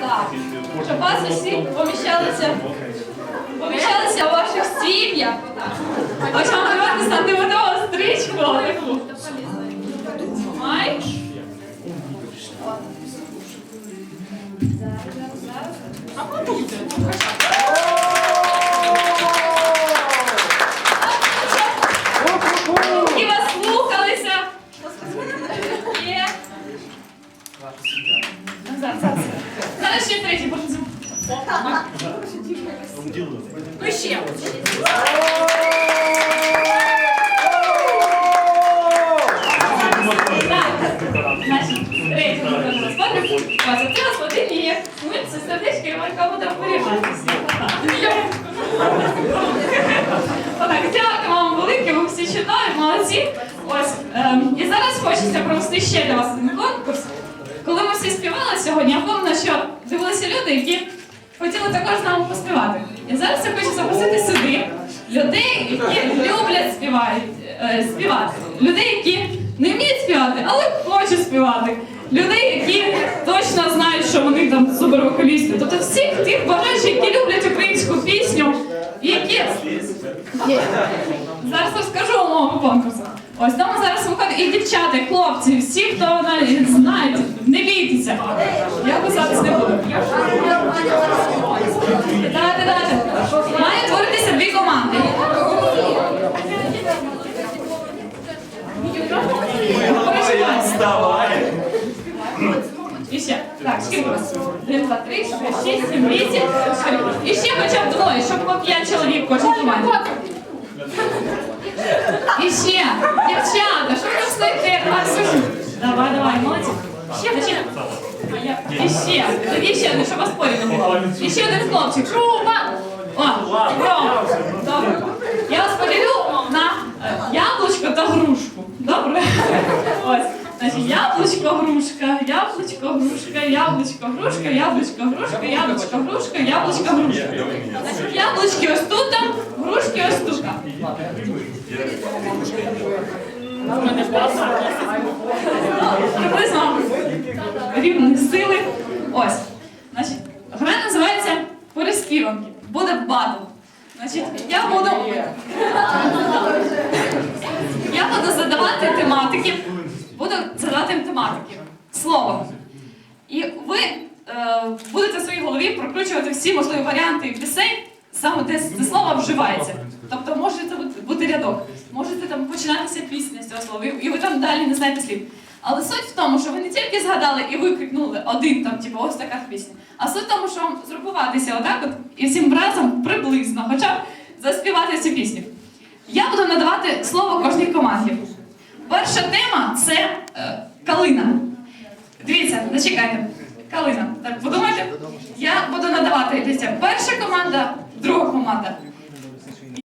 Так. Щоб вас усі поміщалися, поміщалися у ваших сім'ях. Вам давати сантиметрову стрічку. таку. Май. А подумайте, Зараз ще третій покажу. Ну ще. Так. Дякую вам велике, ви всі чудові, молодці. Ось, ем, і зараз хочеться провести ще для вас конкурс. Сьогодні, я пам'ятаю, що дивилися люди, які хотіли також з нами поспівати. І зараз я хочу запросити сюди людей, які люблять співають, е, співати. Людей, які не вміють співати, але хочуть співати. Людей, які точно знають, що вони там супервокалісти. Тобто всіх тих бажаючих, які люблять українську пісню, і які Зараз розкажу умови конкурсу. Ось тому зараз виходить і дівчата, і хлопці, всі, хто бійтеся. Я писатись не буду. Має творитися дві команди. Вставай! І ще. Так, скільки у вас? Один, два, три, чотири, шість, сім, вісім. І ще хоча б двоє, щоб по п'ять чоловік кожній команді. І ще, дівчата, що ви? А, Давай, давай, молодці. Ще, ще. І ще, тоді ще один, щоб вас порі не було. І ще один хлопчик. Руба! О, Рома. Добре. Я вас поділю на е, яблучко та грушку. Добре? Ось. Значить, яблучко, грушка, яблучко, грушка, яблучко, грушка, яблучко, грушка, яблучко, грушка, яблучко, грушка. Значить, яблучки ось тут, грушки ось тут. Приблизно рівні сили. Ось. Значить, гра називається переспіванки. Буде батл. Значить, я буду. Я буду задавати тематики. Буду задавати тематики. Слово. І ви е, будете в своїй голові прокручувати всі можливі варіанти пісень, саме де це слово вживається. Тобто може бути рядок, можете там починатися пісня з цього слова, і ви там далі не знаєте слів. Але суть в тому, що ви не тільки згадали і викрикнули один там, типу, ось така пісня, а суть в тому, що вам згрупуватися отак от і всім разом приблизно, хоча б заспівати цю пісню. Я буду надавати слово кожній команді. Перша тема це е, калина. Дивіться, зачекайте. Калина. Так, подумайте. Я буду надавати дивіться, перша команда, друга команда.